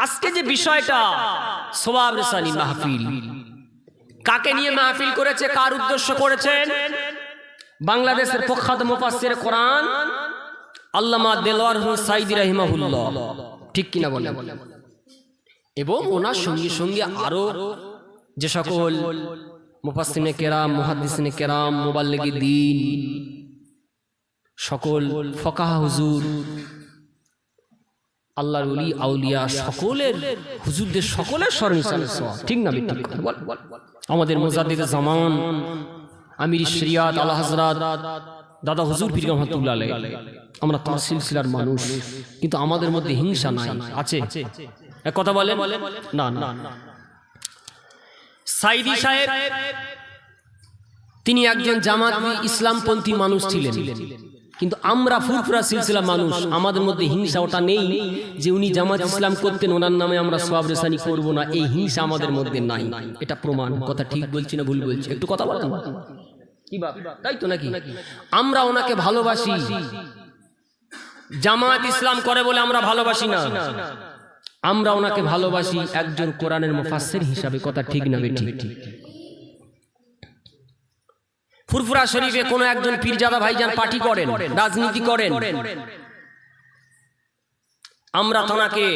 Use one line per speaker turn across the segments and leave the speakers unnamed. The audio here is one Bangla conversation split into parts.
আজকে যে বিষয়টা সোয়াব রেসানি মাহফিল। কাকে নিয়ে মাহফিল করেছে কার উদ্দেশ্য করেছেন? বাংলাদেশের প্রখ্যাত মুফাসসির কোরআন আল্লামা দেলোয়ার হোসেন সাইদি রাহিমাহুল্লাহ। ঠিক কিনা বলেন? এবং ওনার সঙ্গে সঙ্গে আরও যে সকল মুফাসসিনে কেরাম মুহাদ্দিসিনে কেরাম মুবাল্লিগি দিন। সকল ফকাহ হুজুর। আল্লাহর উলি আউলিয়া সকলের, হুজুরদের সকলের স্মরণ ঠিক না আমাদের মুজাদ্দিদ জামান আমির শরিয়াত আল্লাহ হযরত, দাদা হুজুর পীর রহমাতুল্লাহ আমরা তার সিলসিলার মানুষ, কিন্তু আমাদের মধ্যে হিংসা নাই। আছে? এক কথা বলেন। না না। সাইদি সাহেব, তিনি একজন জামাতি ইসলামপন্থী মানুষ ছিলেন। কিন্তু আমরা ফুরফুরা সিলসিলা মানুষ আমাদের মধ্যে হিংসা ওটা নেই যে উনি জামাত ইসলাম করতেন ওনার নামে আমরা সব রেসানি করব না। এই হিংসা আমাদের মধ্যে নাই। এটা প্রমাণ। কথা ঠিক বলছি না ভুল বলছি? একটু কথা বলেন। তাই তো নাকি? আমরা ওনাকে ভালোবাসি। জামাত ইসলাম করে বলে আমরা ভালোবাসি না। আমরা ওনাকে ভালোবাসি একজন কোরআনের মুফাসসির হিসাবে। কথা ঠিক না বেঠিক। ঠিক ফুরফুরা শরীফে কোনো একজন পীরজাদা ভাইজান পার্টি করেন, রাজনীতি করেন। আমরা তানাকে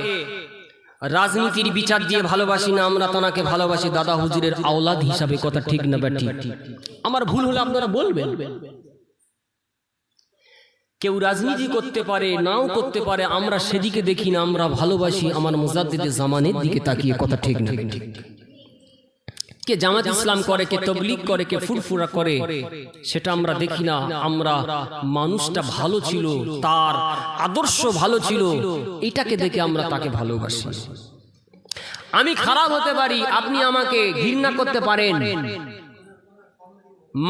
রাজনীতির বিচার দিয়ে ভালোবাসি না, আমরা তানাকে ভালোবাসি দাদা হুজুরের আওলাদ হিসাবে, কথা ঠিক না বা ঠিক? আমার ভুল হলে আপনারা বলবেন। কেউ রাজনীতি করতে পারে, নাও করতে পারে, আমরা সেদিকে দেখি না, আমরা ভালোবাসি আমার মুজাদ্দিদে জামানের দিকে তাকিয়ে, কথা ঠিক না কে জামাত ইসলাম করে কে তবলিগ করে কে ফুরফুরা করে সেটা আমরা দেখি না। আমরা মানুষটা ভালো ছিল তার আদর্শ ভালো ছিল এটাকে দেখে আমরা তাকে ভালোবাসি। আমি খারাপ হতে পারি আপনি আমাকে ঘৃণা করতে পারেন।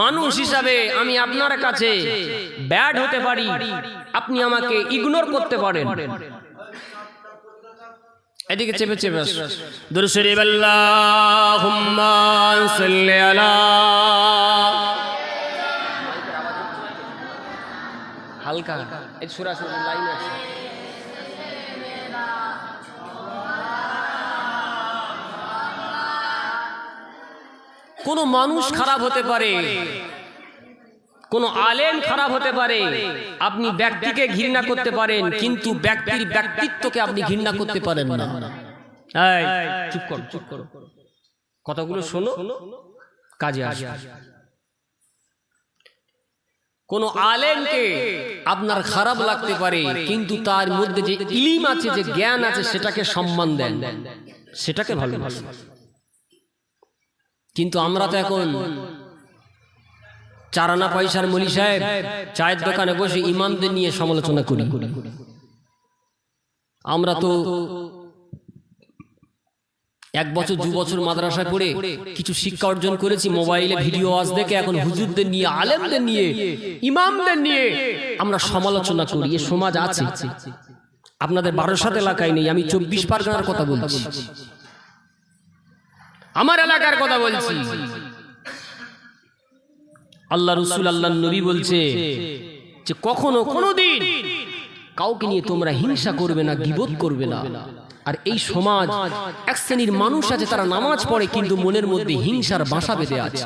মানুষ হিসাবে আমি আপনার কাছে ব্যাড হতে পারি আপনি আমাকে ইগনোর করতে পারেন। এদিকে চেপে চেপে দুরু শরীফ আল্লাহুম্মা সাল্লি আলা হালকা। এই সূরা সূরা লাইন আছে কোন মানুষ খারাপ হতে পারে। কোন আলেম খারাপ হতে পারে। আপনি ব্যক্তিকে ঘৃণা করতে পারেন, কিন্তু ব্যক্তির ব্যক্তিত্বকে আপনি ঘৃণা করতে পারেন না। চুপ করো চুপ করো। কথাগুলো শোনো, কাজে আসবে। কোন আলেমকে আপনার খারাপ লাগতে পারে, কিন্তু তার মধ্যে যে ইলিম আছে, যে জ্ঞান আছে, সেটাকে সম্মান দেন। সেটাকে ভালোবাসেন। কিন্তু আমরা তো এখন চারানা পয়সার মলি সাহেব চায়ের দোকানে বসে ইমামদের নিয়ে সমালোচনা করি। আমরা তো এক বছর, দু বছর মাদ্রাসায় পড়ে কিছু শিক্ষা অর্জন করেছি, মোবাইলে ভিডিও আজ দেখে এখন হুজুরদের নিয়ে, আলেমদের নিয়ে, ইমামদের নিয়ে আমরা সমালোচনা করি, এ সমাজ আছে। আপনাদের বারোসাত এলাকায় নেই, আমি চব্বিশ পারগনার কথা বলছি। আমার এলাকার কথা বলছি। আল্লাহ রসুল আল্লাহ নবী বলছে যে কখনো কোনোদিন কাউকে নিয়ে তোমরা হিংসা করবে না গিবোধ করবে না। আর এই সমাজ, এক শ্রেণির মানুষ আছে, তারা নামাজ পড়ে, কিন্তু মনের মধ্যে হিংসার বাসা বেঁধে আছে।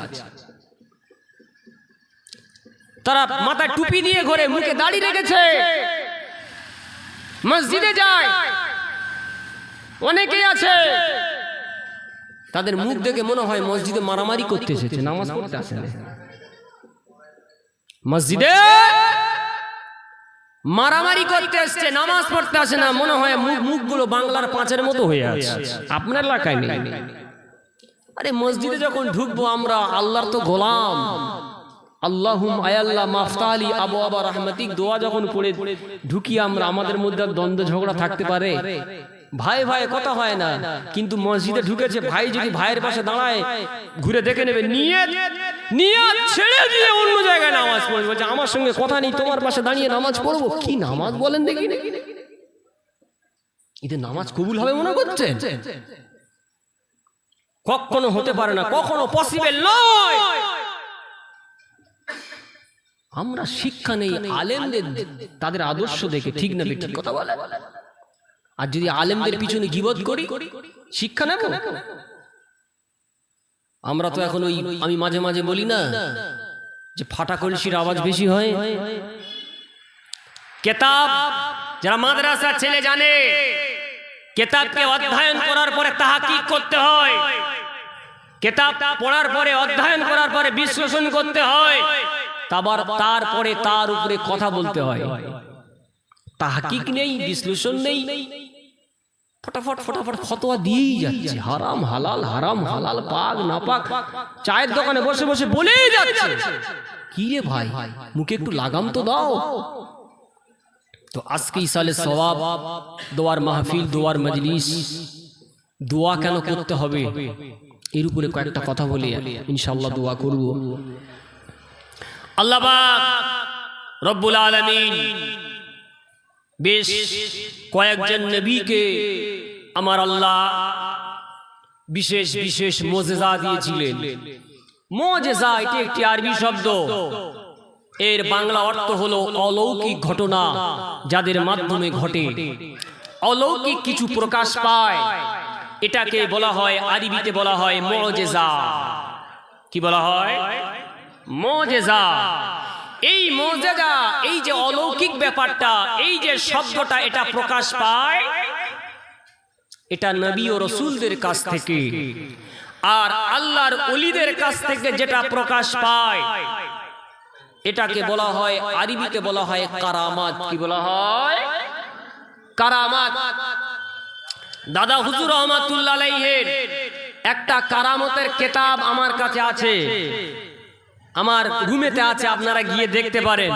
তারা মাথায় টুপি দিয়ে ঘরে মুখে দাড়ি রেখেছে। মসজিদে যায়। অনেকেই আছে, তাদের মুখ দেখে মনে হয় মসজিদে মারামারি করতে এসেছে, নামাজ পড়তে আসে না। মসজিদে মারামারি করতে এসছে, নামাজ পড়তে আসে না, মনে হয় মুখ মুখগুলো বাংলার পাঁচের মতো হয়ে আছে। আপনার এলাকায় নেই? আরে মসজিদে যখন ঢুকবো আমরা, আল্লাহর তো গোলাম। আল্লাহুম আয়াল্লাহ আবু দোয়া যখন পড়ে ঢুকি আমরা, আমাদের মধ্যে দ্বন্দ্ব ঝগড়া থাকতে পারে। ভাই ভাই, কথা হয় না। কিন্তু মসজিদে ঢুকেছে, ভাই যদি ভাইয়ের পাশে দাঁড়ায়, ঘুরে দেখে নেবে নিয়ে নিয়ে ছেড়ে দিয়ে অন্য জায়গায় নামাজ পড়বে। বলছে, আমার সঙ্গে কথা নেই, তোমার পাশে দাঁড়িয়ে নামাজ পড়ব? কি নামাজ বলেন দেখি। এতে নামাজ কবুল হবে মনে করছেন কখনো হতে পারে না, কখনো পসিবল নয়। আমরা শিক্ষা নেই, আলেমদের তাদের আদর্শ দেখে, ঠিক না ঠিক কথা বলে আর যদি আলেমদের পিছনে গিবত করি, শিক্ষা নেব? আমরা তো এখন ওই আমি মাঝে মাঝে বলি না যে ফাটা কলসির আওয়াজ বেশি হয়। কেতাব যারা মাদ্রাসার ছেলে জানে কেতাবকে অধ্যয়ন করার পরে তাহাকিক করতে হয়। কেতাব পড়ার পরে অধ্যয়ন করার পরে বিশ্লেষণ করতে হয়। তারপর তারপরে তার উপরে কথা বলতে হয়। তাহাকিক নেই বিশ্লেষণ নেই। ফটাফট ফটাফট ফতোয়া দিয়েই যাচ্ছে। হারাম হালাল হারাম হালাল পাক না পাক চায়ের দোকানে বসে বসে বলেই যাচ্ছে। কি রে ভাই? মুখে একটু লাগাম তো দাও। তো আজকে ইসালে সওয়াব দোয়ার মাহফিল দোয়ার মজলিস। দোয়া কেন করতে হবে? এর উপরে কয়েকটা কথা বলে। ইনশাআল্লাহ দোয়া করব। আল্লাহ রব্বুল আলামিন বেশ কয়েকজন নবীকে আমার আল্লাহ বিশেষ বিশেষ মোজেজা দিয়েছিলেন। মোজেজা এটি একটি আরবি শব্দ। এর বাংলা অর্থ হলো অলৌকিক ঘটনা যাদের মাধ্যমে ঘটে। অলৌকিক কিছু প্রকাশ পায়। এটাকে বলা হয়, আরবিতে বলা হয় মোজেজা। কি বলা হয়? মোজেজা। এই মোজেজা, এই যে অলৌকিক ব্যাপারটা, এই যে শব্দটা এটা প্রকাশ পায় এটা নবী ও রসুলদের কাছ থেকে। আর আল্লাহর অলিদের কাছ থেকে যেটা প্রকাশ পায় এটাকে বলা হয় আরবিতে বলা হয় কারামাত। কি বলা হয়? কারামাত। দাদা হুজুর রহমাতুল্লাহ আলাইহির একটা কারামতের কেতাব আমার কাছে আছে। আমার রুমেতে আছে আপনারা গিয়ে দেখতে পারেন।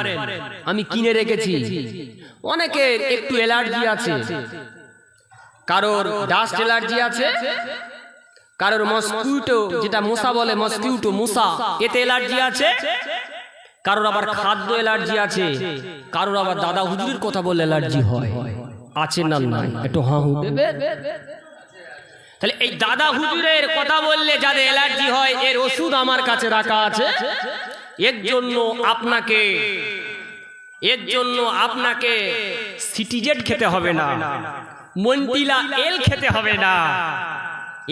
আমি কিনে রেখেছি। অনেকের একটু অ্যালার্জি আছে। কারোর ডাস্ট অ্যালার্জি আছে কারোর মসকিউটো যেটা মশা বলে মসকিউটো মশা এতে অ্যালার্জি আছে? কারোর আবার খাদ্য অ্যালার্জি আছে? কারোর আবার দাদা হুজুরের কথা বলে অ্যালার্জি হয়। আছে না নাই? একটু হাঁ হু। দেবে তাহলে এই দাদা হুজুরের কথা বললে যাদের অ্যালার্জি হয় এর ওষুধ আমার কাছে রাখা আছে। এর জন্য আপনাকে এর জন্য আপনাকে সিটিজেট খেতে হবে না। মন্টিলা এল খেতে হবে না।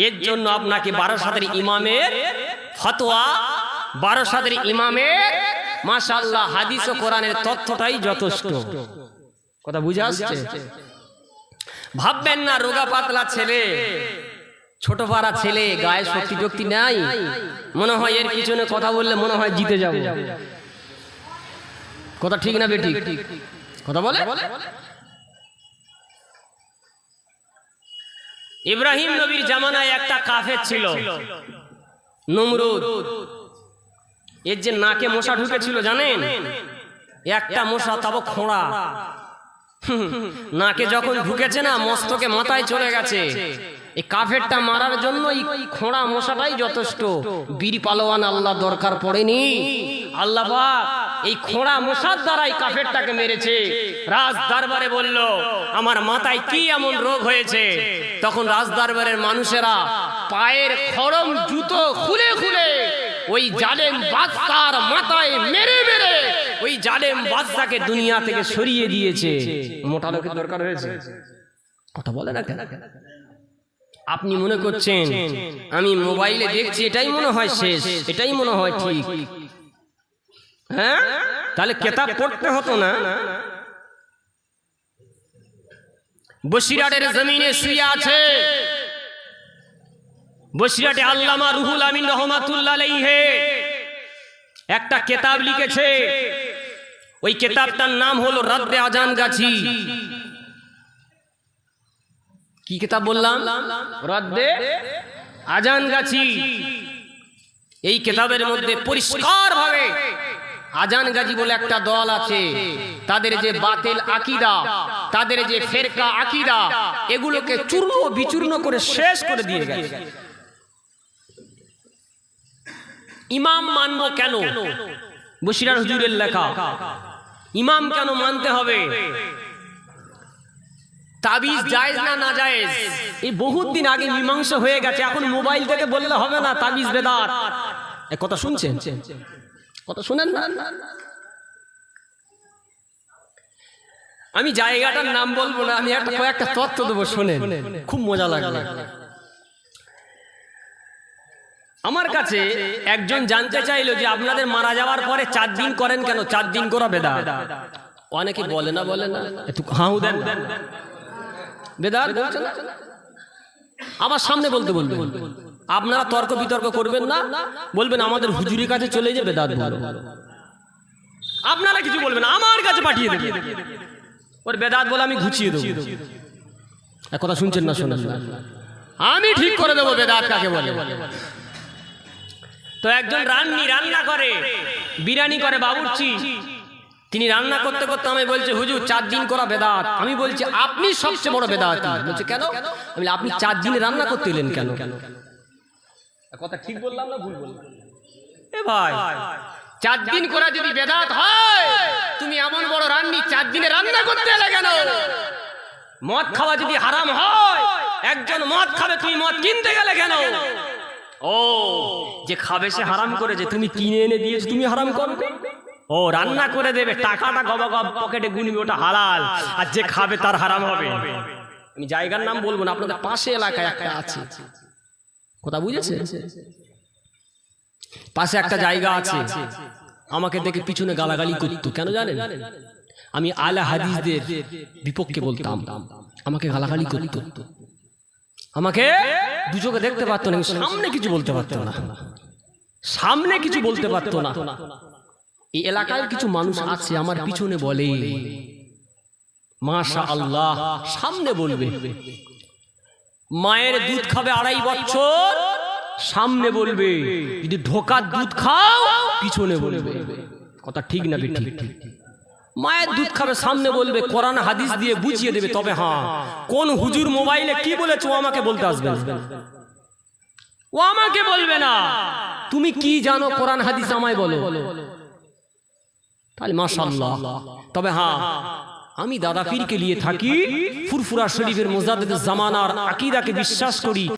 এর জন্য আপনাকে বারো সাদের ইমামের ফতোয়া বারো সাদের ইমামের মাশাল্লাহ হাদিস ও কোরআনের তথ্যটাই যথেষ্ট। কথা বুঝে আসছে? ভাববেন না রোগা পাতলা ছেলে। ছোট পাড়া ছেলে গায়ে শক্তি শক্তি নাই। মনে হয় এর পিছনে কথা বললে মনে হয় জিতে যাব। কথা ঠিক না বেটি কথা বলে? ইব্রাহিম নবীর জামানায় একটা কাফের ছিল। নমরুদ। এর যে নাকে মশা ঢুকেছিল, জানেন? একটা মশা তাবো খোঁড়া। নাকে যখন ঢুকেছে না, মস্তকে মাথায় চলে গেছে। এই কাফেরটা মারার জন্য এই খোঁড়া মশাটাই যথেষ্ট। বীর পালোয়ান আল্লাহ দরকার পড়েনি। আল্লাহ এই খোঁড়া মশার দ্বারাই কাফেরটাকে মেরেছে। রাজ দরবারে বলল, আমার মাথায় কি এমন রোগ হয়েছে? তখন রাজ দরবারের মানুষেরা পায়ের খড়ম জুতো খুলে খুলে ওই জালেম বাদশার মাথায় মেরে মেরে ওই জালেম বাদশাকে দুনিয়া থেকে সরিয়ে দিয়েছে। মোটা লোকের দরকার হয়েছে? কথা বলে না কেন? আপনি মনে করছেন, আমি মোবাইলে দেখছি, এটাই মনে হয় শেষ, এটাই মনে হয় ঠিক। হ্যাঁ? তাহলে কেতাব পড়তে হতো না? বসিরাটের জমিনে শুয়ে আছে। বসিরাটে আল্লামা রুহুল আমিন রহমাতুল্লাহ আলাইহে। একটা কেতাব লিখেছে। ওই কেতাবটার নাম হলো রাদ্দে আজান গাছি। কি কেতাব বললাম? রাদ্দে আজান গাছি। এই কেতাবের মধ্যে পরিষ্কার ভাবে আজান গাজী বলে একটা দল আছে। তাদের যে বাতিল আকিদা তাদের যে ফেরকা আকিদা এগুলোকে চূর্ণ বিচূর্ণ করে শেষ করে দিয়ে গেছে। ইমাম মানবো কেন? বসিরার হুজুরের লেখা। ইমাম কেন মানতে হবে? তাবিজ জায়েজ না না জায়েজ? এই বহুত দিন আগে মীমাংসা হয়ে গেছে এখন মোবাইল থেকে বললে হবে না তাবিজ বেদাত। এ কথা শুনছেন? কথা শুনেন না? আমি জায়গাটার নাম বলব না আমি একটা কয়েকটা তত্ত্ব দেবো শোনেন। খুব মজা লাগবে। আমার কাছে একজন জানতে চাইলো যে আপনাদের মারা যাওয়ার পরে চার দিন করেন কেন? চার দিন করা বেদা অনেকে বলে না বলে না। একটু হাউ দেন। না। আবার সামনে বলতে বলবেন। আপনারা তর্ক বিতর্ক করবেন না। বলবেন আমাদের হুজুরের কাছে চলে যাবে বলো। আপনারা কিছু বলবেন আমার কাছে পাঠিয়ে দেবেন। ওর বেদাত বলে আমি ঘুচিয়ে দেবো। কথা শুনছেন না শোনেন না। আমি ঠিক করে দেবো বেদাত কাকে বলে। তো একজন রান্নি রান্না করে বিরিয়ানি করে বাবুর্চি। তিনি রান্না করতে করতে আমি বলছি হুজুর চার দিন করা বেদাত। আমি বলছি আপনি সবচেয়ে বড় বেদাত বলছে কেন? আমি আপনি চার দিনে রান্না করতে এলেন কেন? কথা ঠিক বললাম না ভুল বললাম? এ ভাই। চার দিন করা যদি বেদাত হয় তুমি এমন বড় রান্নি চার দিনে রান্না করতে এলে কেন? মদ খাওয়া যদি হারাম হয় একজন মদ খাবে তুমি মদ কিনতে গেলে কেন? ও যে খাবে সে হারাম করেছে তুমি কিনে এনে দিয়েছ তুমি হারাম করবে? ও রান্না করে দেবে টাকাটা গবা গব পকেটে গুনবে ওটা হালাল আর যে খাবে তার হারাম হবে। আমি জায়গার নাম বলব না আপনাদের পাশে এলাকায় একটা আছে। কথা বুঝেছে। পাশে একটা জায়গা আছে। আমাকে দেখে পিছনে গালাগালি করতো কেন জানেন? আমি আলা হাদিসদের বিপক্ষে বলতাম। আমাকে গালাগালি করতো। আমাকে দু চোখে দেখতে পারতো না সামনে কিছু বলতে পারতো না। সামনে কিছু বলতে পারতো না। এই এলাকায় কিছু মানুষ আছে আমার পিছনে বলে। মাশা আল্লাহ সামনে বলবে। মায়ের দুধ খাবে আড়াই বছর। সামনে বলবে যদি ঢোকার দুধ খাও পিছনে বলবে। কথা ঠিক না ঠিক ঠিক মায়ের দুধ খাবে সামনে বলবে কোরআন হাদিস দিয়ে বুঝিয়ে দেবে তবে হ্যাঁ। কোন হুজুর মোবাইলে কি বলেছ আমাকে বলতে আসবে। ও আমাকে বলবে না। তুমি কি জানো কোরআন হাদিস আমায় বলো? তাহলে মাশাল্লাহ তবে হ্যাঁ আমি দাদা পীরকে নিয়ে থাকি ফুরফুরা শরীফের মোজাদ্দেদ জামানার আকিদাকে বিশ্বাস করি।